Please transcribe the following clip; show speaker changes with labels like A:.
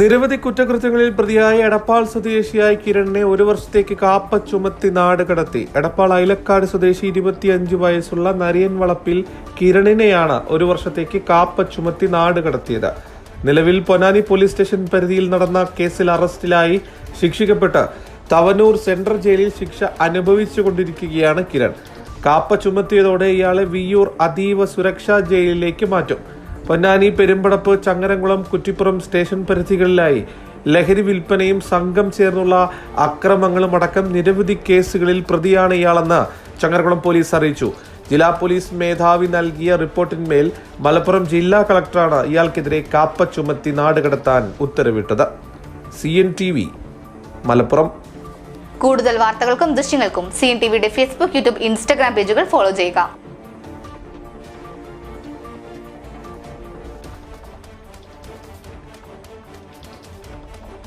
A: നിരവധി കുറ്റകൃത്യങ്ങളിൽ പ്രതിയായ എടപ്പാൾ സ്വദേശിയായ കിരണിനെ ഒരു വർഷത്തേക്ക് കാപ്പ ചുമത്തി നാട് കടത്തി. എടപ്പാൾ അയലക്കാട് സ്വദേശി ഇരുപത്തിയഞ്ച് വയസ്സുള്ള നരിയൻ വളപ്പിൽ കിരണിനെയാണ് ഒരു വർഷത്തേക്ക് കാപ്പ ചുമത്തി നാട് കടത്തിയത്. നിലവിൽ പൊന്നാനി പോലീസ് സ്റ്റേഷൻ പരിധിയിൽ നടന്ന കേസിൽ അറസ്റ്റിലായി ശിക്ഷിക്കപ്പെട്ട് തവനൂർ സെൻട്രൽ ജയിലിൽ ശിക്ഷ അനുഭവിച്ചുകൊണ്ടിരിക്കുകയാണ് കിരൺ. കാപ്പ ചുമത്തിയതോടെ ഇയാളെ വിയൂർ അതീവ സുരക്ഷാ ജയിലിലേക്ക് മാറ്റും. പൊന്നാനി പെരുമ്പടപ്പ് ചങ്ങരംകുളം കുറ്റിപ്പുറം സ്റ്റേഷൻ പരിധികളിലായി ലഹരി വിൽപ്പനയും സംഘം ചേർന്നുള്ള അക്രമങ്ങളും അടക്കം നിരവധി കേസുകളിൽ പ്രതിയാണ് ഇയാളെന്ന് ചങ്ങരംകുളം പോലീസ് അറിയിച്ചു. ജില്ലാ പോലീസ് മേധാവി നൽകിയ റിപ്പോർട്ടിന്മേൽ മലപ്പുറം ജില്ലാ കളക്ടറാണ് ഇയാൾക്കെതിരെ കാപ്പ ചുമത്തി നാടുകടത്താൻ ഉത്തരവിട്ടത്. C N T V Malappuram.
B: കൂടുതൽ വാർത്തകൾക്കും ദൃശ്യങ്ങൾക്കും സി എൻ ടി വിയുടെ ഫേസ്ബുക്ക് യൂട്യൂബ് ഇൻസ്റ്റാഗ്രാം പേജുകൾ ഫോളോ ചെയ്യുക.